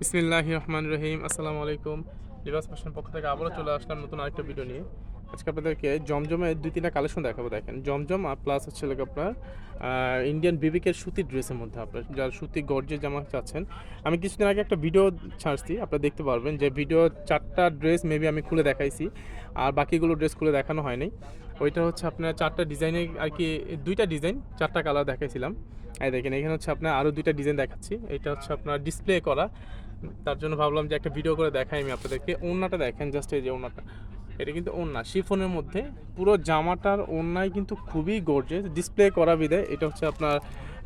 বিসমিল্লাহ রহমান রহিম আসসালামু আলাইকুম। লিবাস ফ্যাশন পক্ষ থেকে আবারও চলে আসলাম নতুন আরেকটা ভিডিও নিয়ে। আজকে আপনাদেরকে জমজমের দুই, তিনটা কালেকশন দেখাবো, দেখেন। জমজম আর প্লাস হচ্ছে লোক আপনার ইন্ডিয়ান বিবিকের সুতির ড্রেসের মধ্যে আপনার, যার সুতি গর্জে জামা চাচ্ছেন। আমি কিছুদিন আগে একটা ভিডিও ছাড়ছি, আপনারা দেখতে পারবেন যে ভিডিও চারটা ড্রেস মেবি আমি খুলে দেখাইছি, আর বাকিগুলো ড্রেস খুলে দেখানো হয়নি ওইটা হচ্ছে আপনার চারটা ডিজাইনে আর কি দুইটা ডিজাইন, চারটা কালার দেখাইছিলাম। এই দেখেন, এখানে হচ্ছে আপনার আরও দুইটা ডিজাইন দেখাচ্ছি। এটা হচ্ছে আপনার ডিসপ্লে করা। তার জন্য ভাবলাম যে একটা ভিডিও করে দেখাই আমি আপনাদেরকে। ওড়নাটা দেখেন জাস্ট এই যে ওড়নাটা। এটা কিন্তু ওড়না, শিফনের মধ্যে। পুরো জামাটার ওড়নায় কিন্তু খুবই গর্জে ডিসপ্লে করা বিদায়। এটা হচ্ছে আপনার,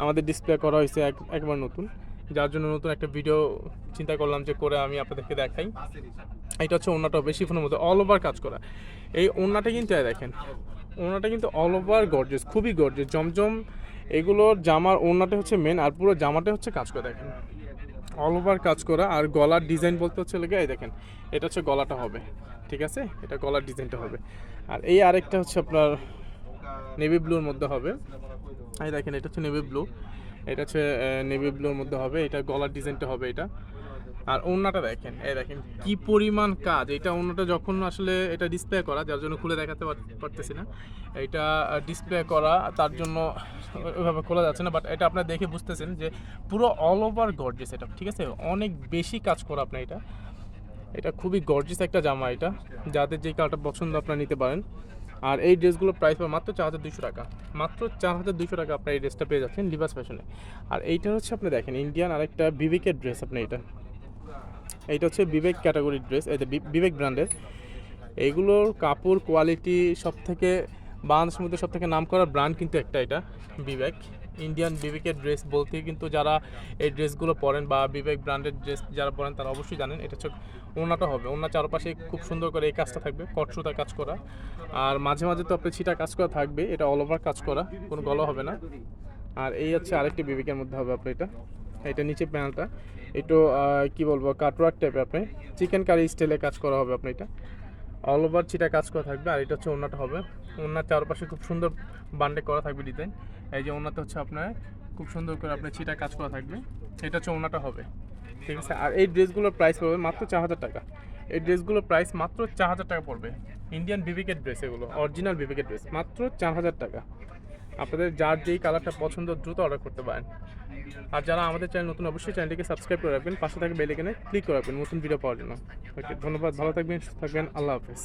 আমাদের ডিসপ্লে করা হয়েছে এক, একবার নতুন। যার জন্য নতুন একটা ভিডিও চিন্তা করলাম যে করে আমি আপনাদেরকে দেখাই। এটা হচ্ছে ওড়নাটা হবে শিফনের মধ্যে অল ওভার কাজ করা। এই ওড়নাটা কিন্তু দেখেন, ওড়নাটা কিন্তু অল ওভার গর্জেস খুবই গর্জেস জমজম এগুলোর জামার ওড়নাটা হচ্ছে মেন আর পুরো জামাটা হচ্ছে কাজ করে, দেখেন। অল ওভার কাজ করা আর গলার ডিজাইন বলতে হচ্ছে লেগে দেখেন, এটা হচ্ছে গলাটা হবে, ঠিক আছে? এটা গলার ডিজাইনটা হবে। আর এই আরেকটা হচ্ছে আপনার নেভি ব্লুর মধ্যে হবে। এই দেখেন, এটা হচ্ছে নেভি ব্লু এটা হচ্ছে নেভি ব্লুর মধ্যে হবে, এটা গলার ডিজাইনটা হবে এটা। আর ওড়নাটা দেখেন, এই দেখেন কি পরিমাণ কাজ। এটা ওড়নাটা যখন আসলে এটা ডিসপ্লে করা, যার জন্য খুলে দেখাতে পারতেছি না, এটা ডিসপ্লে করা, তার জন্য ওইভাবে খোলা যাচ্ছে না বাট এটা আপনারা দেখে বুঝতেছেন যে পুরো অল ওভার গর্জেস এটা, ঠিক আছে? অনেক বেশি কাজ করা আপনার এটা। এটা খুবই গর্জিয়াস একটা জামা এটা। যাদের যে কালারটা পছন্দ আপনারা নিতে পারেন। আর এই ড্রেসগুলোর প্রাইস পাবে মাত্র চার হাজার দুশো টাকা। মাত্র চার হাজার দুশো টাকা আপনার এই ড্রেসটা পেয়ে যাচ্ছেন লিবাস ফ্যাশনে আর এইটা হচ্ছে আপনি দেখেন ইন্ডিয়ান আরেকটা বিবেকের ড্রেস আপনি এটা। এইটা হচ্ছে বিবেক ক্যাটাগরির ড্রেস এই বিবেক ব্র্যান্ডের এইগুলোর কাপড় কোয়ালিটি সব থেকে বাংলাদেশের মধ্যে সব থেকে নাম করা ব্র্যান্ড কিন্তু একটা এটা, বিবেক। ইন্ডিয়ান বিবেকের ড্রেস বলতে কিন্তু যারা এই ড্রেসগুলো পরেন বা বিবেক ব্র্যান্ডের ড্রেস যারা পরেন তারা অবশ্যই জানেন, এটা হচ্ছে ওনাটা হবে। ওনার চারপাশে খুব সুন্দর করে এই কাজটা থাকবে, কটসুতা কাজ করা। আর মাঝে মাঝে তো আপনি ছিটা কাজ করা থাকবে, এটা অল ওভার কাজ করা, কোনো গলা হবে না। আর এই হচ্ছে আরেকটি বিবেকের মধ্যে হবে আপনার এটা। এটা নিচে প্যানেলটা একটু কি বলব, কাটওয়ার্ক টাইপের আপনি। চিকেন কারি স্টাইলে কাজ করা হবে আপনি এটা। অল ওভার চিটা কাজ করা থাকবে, আর এটা হচ্ছে ওনাটা হবে। ওনার চারপাশে খুব সুন্দর বান্ডে করা থাকবে ডিজাইন এই যে ওনাতে হচ্ছে আপনার খুব সুন্দর করে আপনার চিটা কাজ করা থাকবে। এটা হচ্ছে ওনাটা হবে। ঠিক আছে? আর এই ড্রেসগুলোর প্রাইস পড়বে মাত্র চার হাজার টাকা। এই ড্রেসগুলোর প্রাইস মাত্র চার হাজার টাকা পড়বে। ইন্ডিয়ান বিবিকের ড্রেস এগুলো অরিজিনাল বিবিকের ড্রেস মাত্র চার হাজার টাকা। আপনাদের যার যেই কালারটা পছন্দ দ্রুত অর্ডার করতে পারেন। আর যারা আমাদের চ্যানেল নতুন, অবশ্যই চ্যানেলটিকে সাবস্ক্রাইব করে রাখবেন, পাশে থাকা বেল ক্লিক করে রাখবেন নতুন ভিডিও পাওয়ার জন্য। ওকে, ধন্যবাদ, ভালো থাকবেন, সুস্থ থাকবেন, আল্লাহ হাফেজ।